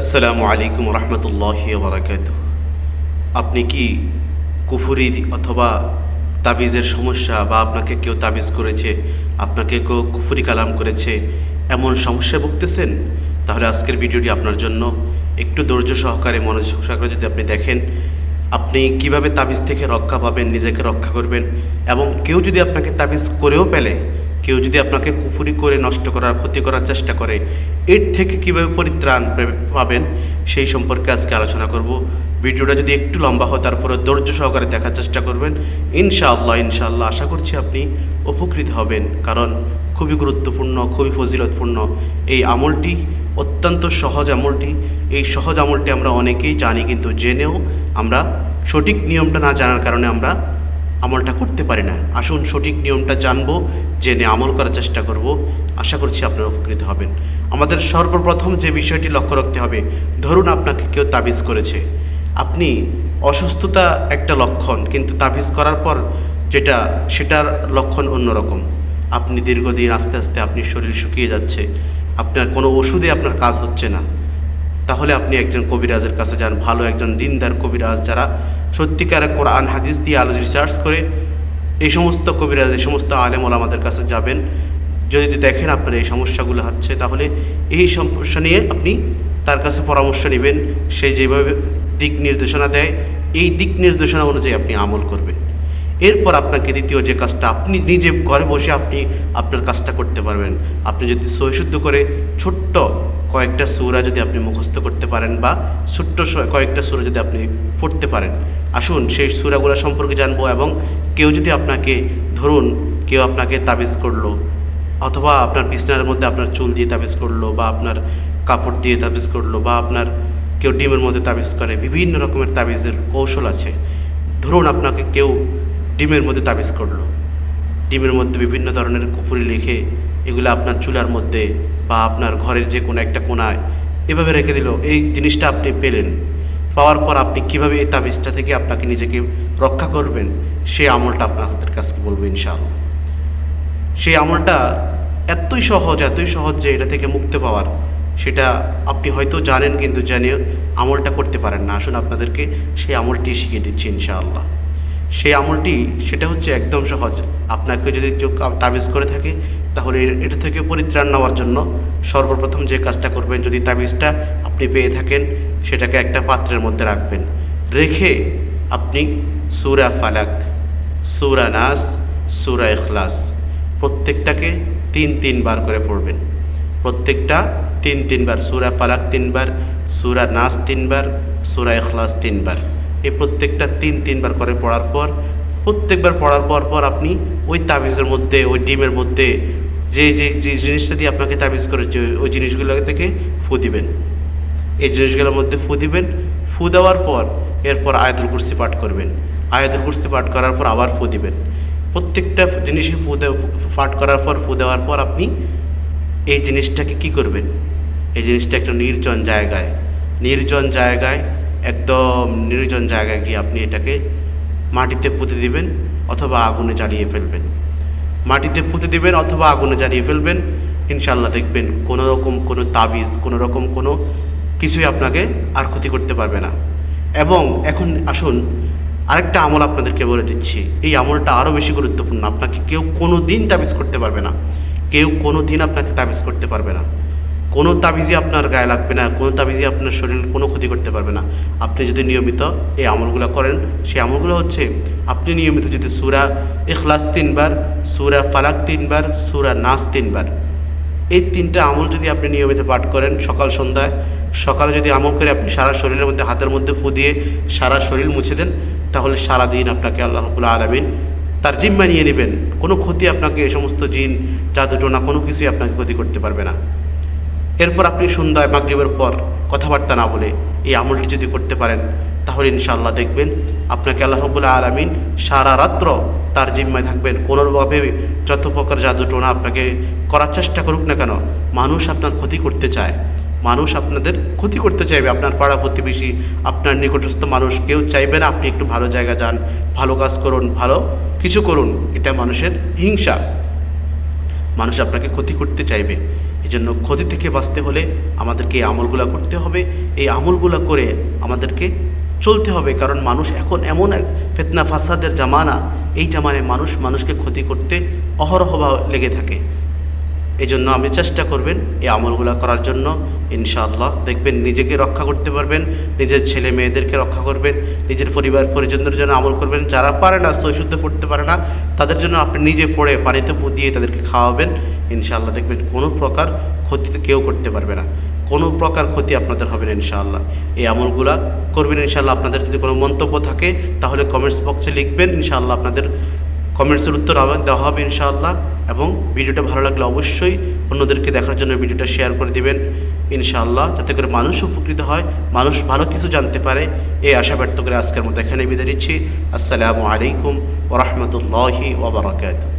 আসসালামু আলাইকুম রহমতুল্লাহ বারাকাত আপনি কি কুফুরি অথবা তাবিজের সমস্যা বা আপনাকে কেউ তাবিজ করেছে, আপনাকে কেউ কুফুরি কালাম করেছে, এমন সমস্যায় ভুগতেছেন? তাহলে আজকের ভিডিওটি আপনার জন্য একটু ধৈর্য সহকারে, মনোযোগ সহকারে যদি আপনি দেখেন, আপনি কীভাবে তাবিজ থেকে রক্ষা পাবেন, নিজেকে রক্ষা করবেন, এবং কেউ যদি আপনাকে তাবিজ করেও পেলে কেউ যদি আপনাকে কুফুরি করে নষ্ট করার, ক্ষতি করার চেষ্টা করে, এর থেকে কীভাবে পরিত্রাণ পাবেন সেই সম্পর্কে আজকে আলোচনা করব। ভিডিওটা যদি একটু লম্বা হয় তারপরে ধৈর্য সহকারে দেখার চেষ্টা করবেন। ইনশাআল্লাহ ইনশাআল্লাহ আশা করছি আপনি উপকৃত হবেন। কারণ খুবই গুরুত্বপূর্ণ, খুবই ফজিলতপূর্ণ এই আমলটি, অত্যন্ত সহজ আমলটি। এই সহজ আমলটি আমরা অনেকেই জানি, কিন্তু জেনেও আমরা সঠিক নিয়মটা না জানার কারণে আমরা আমলটা করতে পারি না। আসুন সঠিক নিয়মটা জানব, জেনে আমল করার চেষ্টা করব। আশা করছি আপনারা উপকৃত হবেন। আমাদের সর্বপ্রথম যে বিষয়টি লক্ষ্য রাখতে হবে, ধরুন আপনাকে কেউ তাবিজ করেছে। আপনি অসুস্থতা একটা লক্ষণ, কিন্তু তাবিজ করার পর যেটা, সেটার লক্ষণ অন্যরকম। আপনি দীর্ঘদিন আস্তে আস্তে আপনি শরীর শুকিয়ে যাচ্ছে, আপনার কোনো ওষুধে আপনার কাজ হচ্ছে না। তাহলে আপনি একজন কবিরাজের কাছে যান, ভালো একজন দিনদার কবিরাজ যারা সত্যিকার কোরআন, হাদিস দিয়ে আলো রিসার্চ করে এই সমস্ত কবিরাজ এই সমস্ত আলেমল আমাদের কাছে যাবেন, যদি দেখেন আপনার এই সমস্যাগুলো হচ্ছে, তাহলে এই সমস্যা নিয়ে আপনি তার কাছে পরামর্শ নেবেন। সে যেভাবে দিক নির্দেশনা দেয়, এই দিক নির্দেশনা অনুযায়ী আপনি আমল করবেন। এরপর আপনাকে দ্বিতীয় যে কাজটা, আপনি নিজে ঘরে বসে আপনি আপনার কাজটা করতে পারবেন। আপনি যদি সহিশুদ্ধ করে ছোট্ট কয়েকটা সুরা যদি আপনি মুখস্থ করতে পারেন বা ছোট্ট কয়েকটা সুরা যদি আপনি পড়তে পারেন আসুন সেই সুরাগুলো সম্পর্কে জানব এবং কেউ যদি আপনাকে, ধরুন কেউ আপনাকে তাবিজ করল, অথবা আপনার বিছনার মধ্যে আপনার চুল দিয়ে তাবিজ করল বা আপনার কাপড় দিয়ে তাবিজ করল বা আপনার কেউ ডিমের মধ্যে তাবিজ করে, বিভিন্ন রকমের তাবিজের কৌশল আছে। ধরুন আপনাকে কেউ ডিমের মধ্যে তাবিজ করল, ডিমের মধ্যে বিভিন্ন ধরনের কুপুরি লিখে এগুলো আপনার চুলার মধ্যে বা আপনার ঘরের যে কোনো একটা কোনায় এভাবে রেখে দিল, এই জিনিসটা আপনি পেলেন। পাওয়ার পর আপনি কীভাবে এই তাবিজটা থেকে আপনাকে নিজেকে রক্ষা করবেন, সেই আমলটা আপনাদের কাছে বলব ইনশাআল্লাহ। সেই আমলটা এতই সহজ এতই সহজ যে এটা থেকে মুক্তি পাওয়ার, সেটা আপনি হয়তো জানেন কিন্তু জানে আমলটা করতে পারেন না। আসুন আপনাদেরকে সেই আমলটি শিখিয়ে দিচ্ছি ইনশাআল্লাহ। সেই আমলটি, সেটা হচ্ছে একদম সহজ। আপনাকে যদি কেউ তাবিজ করে থাকে, তাহলে এটা থেকে পরিত্রাণ নেওয়ার জন্য সর্বপ্রথম যে কাজটা করবেন, যদি তাবিজটা আপনি পেয়ে থাকেন সেটাকে একটা পাত্রের মধ্যে রাখবেন। রেখে আপনি সুরা ফালাক, সুরা নাস, সুরা ইখলাস প্রত্যেকটাকে তিন তিনবার করে পড়বেন। প্রত্যেকটা তিন তিনবার, সুরা ফালাক তিনবার, সুরা নাস তিনবার, সুরা ইখলাস তিনবার। এই প্রত্যেকটা তিন তিনবার করে পড়ার পর, প্রত্যেকবার পড়ার পর পর আপনি ওই তাবিজের মধ্যে, ওই ডিমের মধ্যে, যে যে যে জিনিসটা দিয়ে আপনাকে তাবিজ করেছে, ওই জিনিসগুলো থেকে ফু দিবেন। এই জিনিসগুলোর মধ্যে ফু দিবেন। ফু দেওয়ার পর এরপর আয়াতুল কুরসি পাঠ করবেন। আয়াতুল কুরসি পাঠ করার পর আবার ফু দিবেন। প্রত্যেকটা জিনিসে ফু পাঠ করার পর, ফু দেওয়ার পর আপনি এই জিনিসটাকে কি করবেন? এই জিনিসটা একটা নির্জন জায়গায় নির্জন জায়গায়, একদম নির্জন জায়গায় গিয়ে আপনি এটাকে মাটিতে পুঁতে দিবেন অথবা আগুনে জ্বালিয়ে ফেলবেন। মাটিতে পুঁতে দিবেন অথবা আগুনে জ্বালিয়ে ফেলবেন। ইনশাল্লাহ দেখবেন কোনো রকম কোনো তাবিজ কোনো রকম কোনো কিছুই আপনাকে আর ক্ষতি করতে পারবে না। এবং এখন আসুন, আরেকটা আমল আপনাদেরকে বলে দিচ্ছি। এই আমলটা আরও বেশি গুরুত্বপূর্ণ। আপনাকে কেউ কোনো দিন তাবিজ করতে পারবে না। কেউ কোনো দিন আপনাকে তাবিজ করতে পারবে না। কোনো তাবিজই আপনার গায়ে লাগবে না, কোনো তাবিজই আপনার শরীরের কোনো ক্ষতি করতে পারবে না। আপনি যদি নিয়মিত এই আমলগুলো করেন, সেই আমলগুলো হচ্ছে, আপনি নিয়মিত যদি সুরা এখলাস তিনবার, সুরা ফালাক তিনবার, সুরা নাস তিনবার, এই তিনটা আমল যদি আপনি নিয়মিত পাঠ করেন সকাল সন্ধ্যায় সকালে যদি আমল করে আপনি সারা শরীরের মধ্যে, হাতের মধ্যে ফু দিয়ে সারা শরীর মুছে দেন, তাহলে সারা দিন আপনাকে আল্লাহ রবুল্লা আলমিন তার জিম্মা নিয়ে নেবেন। কোনো ক্ষতি আপনাকে এ সমস্ত জিন জাদুটোনা কোনো কিছুই আপনাকে ক্ষতি করতে পারবে না। এরপর আপনি সন্ধ্যায় মাগরিবের পর কথাবার্তা না বলে এই আমলটি যদি করতে পারেন, তাহলে ইনশাআল্লাহ দেখবেন আপনাকে আল্লাহ রবুল্লাহ আলমিন সারা রাত্র তার জিম্মায় থাকবেন। কোনোভাবে যত প্রকার জাদুটোনা আপনাকে করার চেষ্টা করুক না কেন, মানুষ আপনার ক্ষতি করতে চায়। মানুষ আপনাদের ক্ষতি করতে চাইবে, আপনার পাড়া প্রতিবেশী, আপনার নিকটস্থ মানুষ, কেউ চাইবে না আপনি একটু ভালো জায়গা যান, ভালো কাজ করুন, ভালো কিছু করুন, এটা মানুষের হিংসা। মানুষ আপনাকে ক্ষতি করতে চাইবে। এই জন্য ক্ষতি থেকে বাঁচতে হলে আমাদেরকে এই আমলগুলা করতে হবে। এই আমলগুলা করে আমাদেরকে চলতে হবে, কারণ মানুষ এখন এমন এক ফেতনা, ফাসাদের জামানা। এই জামানায় মানুষ মানুষকে ক্ষতি করতে অহরহ লেগে থাকে। এই জন্য আপনি চেষ্টা করবেন এই আমলগুলো করার জন্য, ইনশাআল্লাহ। দেখবেন নিজেকে রক্ষা করতে পারবেন, নিজের ছেলে মেয়েদেরকে রক্ষা করবেন, নিজের পরিবার পরিজনদের জন্য আমল করবেন। যারা পারে না সৈশুদ্ধ পড়তে পারে না, তাদের জন্য আপনি নিজে পড়ে পানিতে পু দিয়ে তাদেরকে খাওয়াবেন। ইনশাআল্লাহ দেখবেন কোনো প্রকার ক্ষতি কেউ করতে পারবে না। কোনো প্রকার ক্ষতি আপনাদের হবে না, ইনশাআল্লাহ। এই আমলগুলা করবেন, ইনশাআল্লাহ। আপনাদের যদি কোনো মন্তব্য থাকে, তাহলে কমেন্টস বক্সে লিখবেন। ইনশাআল্লাহ আপনাদের কমেন্টসের উত্তর আবার দেওয়া হবে ইনশাআল্লাহ এবং ভিডিওটা ভালো লাগলে অবশ্যই অন্যদেরকে দেখার জন্য ভিডিওটা শেয়ার করে দিবেন ইনশাআল্লাহ, যাতে করে মানুষ উপকৃত হয়, মানুষ ভালো কিছু জানতে পারে। এই আশা ব্যক্ত করে আজকের মতো এখানে বিদায় নিচ্ছি। আসসালামু আলাইকুম ওরহমতুল্লাহি ওবরাকাতুহ